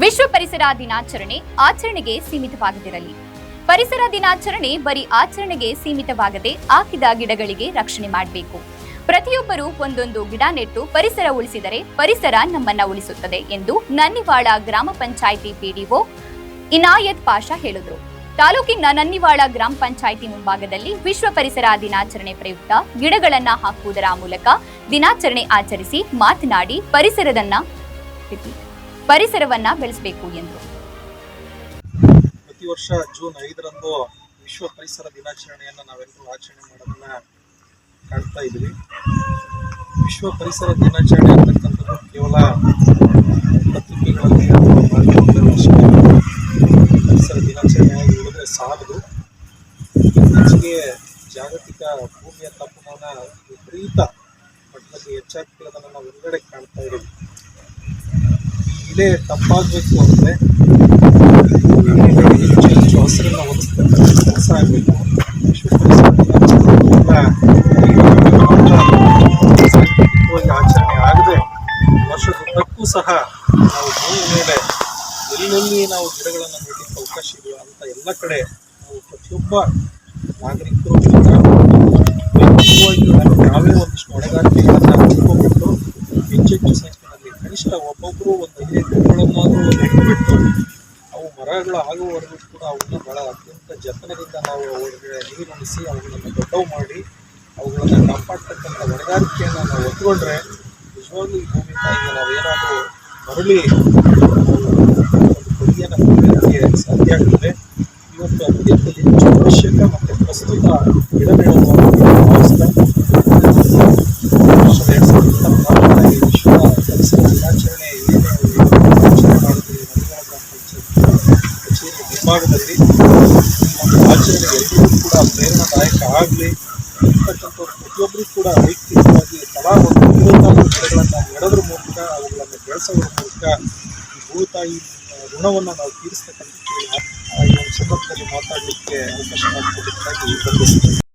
ವಿಶ್ವ ಪರಿಸರ ದಿನಾಚರಣೆ ಆಚರಣೆಗೆ ಸೀಮಿತವಾಗದಿರಲಿ ಪರಿಸರ ದಿನಾಚರಣೆ ಬರೀ ಆಚರಣೆಗೆ ಸೀಮಿತವಾಗದೆ ಹಾಕಿದ ಗಿಡಗಳಿಗೆ ರಕ್ಷಣೆ ಮಾಡಬೇಕು. ಪ್ರತಿಯೊಬ್ಬರೂ ಒಂದೊಂದು ಗಿಡ ನೆಟ್ಟು ಪರಿಸರ ಉಳಿಸಿದರೆ ಪರಿಸರ ನಮ್ಮನ್ನ ಉಳಿಸುತ್ತದೆ ಎಂದು ನನ್ನಿವಾಳ ಗ್ರಾಮ ಪಂಚಾಯಿತಿ ಪಿಡಿಒ ಇನಾಯತ್ ಪಾಷಾ ಹೇಳಿದರು. ತಾಲೂಕಿನ ನನ್ನಿವಾಳ ಗ್ರಾಮ ಪಂಚಾಯಿತಿ ಮುಂಭಾಗದಲ್ಲಿ ವಿಶ್ವ ಪರಿಸರ ದಿನಾಚರಣೆ ಪ್ರಯುಕ್ತ ಗಿಡಗಳನ್ನ ಹಾಕುವುದರ ಮೂಲಕ ದಿನಾಚರಣೆ ಆಚರಿಸಿ ಮಾತನಾಡಿ ಪರಿಸರದನ್ನ ಪರಿಸರವನ್ನ ಬೆಳೆಸಬೇಕು ಎಂದರು ಪ್ರತಿ ವರ್ಷ ಜೂನ್ ಐದರಂದು ವಿಶ್ವ ಪರಿಸರ ದಿನಾಚರಣೆಯನ್ನು ನಾವೆಲ್ಲರೂ ಆಚರಣೆ ಮಾಡೋದನ್ನ ಕಾಣ್ತಾ ಇದ್ವಿ ವಿಶ್ವ ಪರಿಸರ ದಿನಾಚರಣೆ ಅಂತಕ್ಕಂಥದ್ದು ಕೇವಲ ಪತ್ರಿಕೆಗಳಲ್ಲಿ ಪರಿಸರ ದಿನಾಚರಣೆಯಾಗಿ ಉಳಿದ್ರೆ ಸಾಲದು. ಇತ್ತೀಚೆಗೆ ಜಾಗತಿಕ ಭೂಮಿಯ ತಾಪಮಾನ ವಿಪರೀತ ಮಟ್ಟದಲ್ಲಿ ಹೆಚ್ಚಾಗ್ತಿರೋದನ್ನ ನಾವು ಹೊರಗಡೆ ಕಾಣ್ತಾ ಇದ್ದೀವಿ. ಇಲ್ಲೇ ತಪ್ಪಾಗಬೇಕು ಅಂದರೆ ಹೆಚ್ಚು ಹೆಚ್ಚು ಹಸಿರನ್ನ ಒದಗಿಸ್ತಕ್ಕಂಥ ಕೆಲಸ ಆಗಬೇಕು. ಆಚರಣೆ ಆಗದೆ ವರ್ಷದುದ್ದಕ್ಕೂ ಸಹ ನಾವು ಭೂಮಿ ಮೇಲೆ ಎಲ್ಲೆಲ್ಲಿ ನಾವು ಗಿಡಗಳನ್ನು ನೆಡಲಿಕ್ಕೆ ಅವಕಾಶ ಇದೆಯೋ ಅಂತ ಎಲ್ಲ ಕಡೆ ನಾವು ಪ್ರತಿಯೊಬ್ಬ ನಾಗರಿಕರು ಯಾವುದೇ ನಾವು ನೆಟ್ಟುಬಿಟ್ಟು ಅವು ಮರಗಳು ಆಗುವವರೆಗೂ ಕೂಡ ಅವನ್ನು ಬಹಳ ಅತ್ಯಂತ ಜತನದಿಂದ ನಾವು ಅವುಗಳಿಗೆ ನೀರುಣಿಸಿ ಅವುಗಳನ್ನು ದೊಡ್ಡವು ಮಾಡಿ, ಅವುಗಳನ್ನು ಕಾಪಾಡ್ತಕ್ಕಂಥ ಹೊಣೆಗಾರಿಕೆಯನ್ನು ನಾವು ಒತ್ಕೊಂಡ್ರೆ ನಿಜವಾಗ್ಲೂ ಈ ಭೂಮಿ ತಾಯಿಗೆ ನಾವೇನಾದರೂ ಮರಳಿ ಕೊಡುಗೆಯನ್ನು ಕೊಡಲಿಕ್ಕೆ ಸಾಧ್ಯ ಆಗ್ತದೆ. ಇವತ್ತು ಅತ್ಯಂತ ಹೆಚ್ಚು ಅವಶ್ಯಕ ಮತ್ತು ಪ್ರಸ್ತುತ ಗಿಡ ನೆಡುವ ಭಾವಿಸ್ತಾ ವರ್ಷದ ಎರಡು ಸಾವಿರದ ಇಪ್ಪತ್ನಾಲ್ಕರ ಈ ವಿಶ್ವ ಪರಿಸರ ದಿನಾಚರಣೆ ಏನು ಆಚರಣೆ ಮಾಡಿದ್ವಿ ನದಿಗಳ ಗ್ರಾಮ ಪಂಚಾಯತ್ ಕಚೇರಿ ಮುಂಭಾಗದಲ್ಲಿ ಆಚರಣೆಗೆ ಎಲ್ಲರಿಗೂ ಕೂಡ ಪ್ರೇರಣಾದಾಯಕ ಆಗಲಿ. ಇರ್ತಕ್ಕಂಥ ಪ್ರತಿಯೊಬ್ಬರಿಗೂ ಕೂಡ ವೈಯಕ್ತಿಕವಾಗಿ ತಲಾ ಒಂದು ಮೂವತ್ತಾರು ಗಿಡಗಳನ್ನು ನೆಡೋದ್ರ ಮೂಲಕ ಅವುಗಳನ್ನು ಬೆಳೆಸೋದ್ರ ಮೂಲಕ ಈ ಭೂತಾಯಿ ಋಣವನ್ನು ನಾವು ತೀರಿಸ್ತಕ್ಕಂಥ ಈ ಒಂದು ಸಂದರ್ಭದಲ್ಲಿ ಮಾತಾಡಲಿಕ್ಕೆ ಅವಕಾಶ ಮಾಡಿಕೊಡೋದಕ್ಕಾಗಿ ವಂದಿಸ್ತೇನೆ